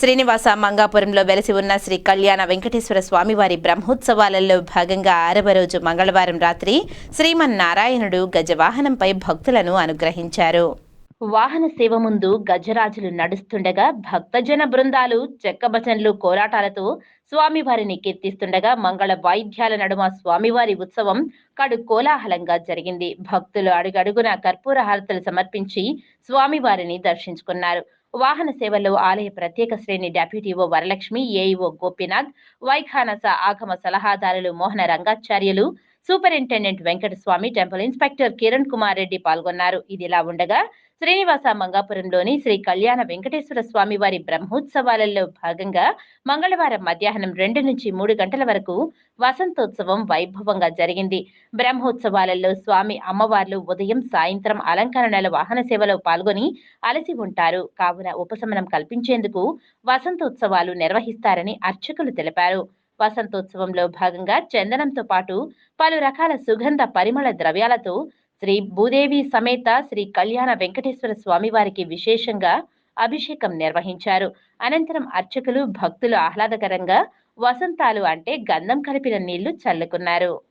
శ్రీనివాస మంగాపురంలో వెలసి ఉన్న శ్రీ కళ్యాణ వెంకటేశ్వర స్వామివారి బ్రహ్మోత్సవాలలో భాగంగా ఆరవ రోజు మంగళవారం రాత్రి శ్రీమన్నారాయణుడు గజవాహనంపై భక్తులను అనుగ్రహించారు. వాహన సేవ ముందు గజరాజులు నడుస్తుండగా భక్తజన బృందాలు చెక్కభజన్లు కోలాటాలతో స్వామివారిని కీర్తిస్తుండగా మంగళ వాయిద్యాల నడుమ స్వామివారి ఉత్సవం కడు కోలాహలంగా జరిగింది. భక్తులు అడుగడుగున కర్పూర హారతులు సమర్పించి స్వామివారిని దర్శించుకున్నారు. వాహన సేవలో ఆలయ ప్రత్యేక శ్రేణి deputy EO Varalakshmi AEO Gopinath Vaikhanasa Agama సలహాదారులు Mohana Rangacharyulu superintendent Venkataswamy temple inspector Kiran Kumar Reddy పాల్గొన్నారు. ఇదిలా ఉండగా శ్రీనివాస మంగాపురంలోని శ్రీ కళ్యాణ వెంకటేశ్వర స్వామి వారి బ్రహ్మోత్సవాలలో భాగంగా మంగళవారం మధ్యాహ్నం రెండు నుంచి మూడు గంటల వరకు వసంతోత్సవం వైభవంగా జరిగింది. బ్రహ్మోత్సవాలలో స్వామి అమ్మవార్లు ఉదయం సాయంత్రం అలంకరణల వాహన సేవలో పాల్గొని అలసి ఉంటారు. కావున ఉపశమనం కల్పించేందుకు వసంతోత్సవాలు నిర్వహిస్తారని అర్చకులు తెలిపారు. వసంతోత్సవంలో భాగంగా చందనంతో పాటు పలు రకాల సుగంధ పరిమళ ద్రవ్యాలతో శ్రీ భూదేవి సమేత శ్రీ కళ్యాణ వెంకటేశ్వర స్వామి వారికి విశేషంగా అభిషేకం నిర్వహించారు. అనంతరం అర్చకులు భక్తులు ఆహ్లాదకరంగా వసంతాలు అంటే గంధం కలిపిన నీళ్ళు చల్లుకున్నారు.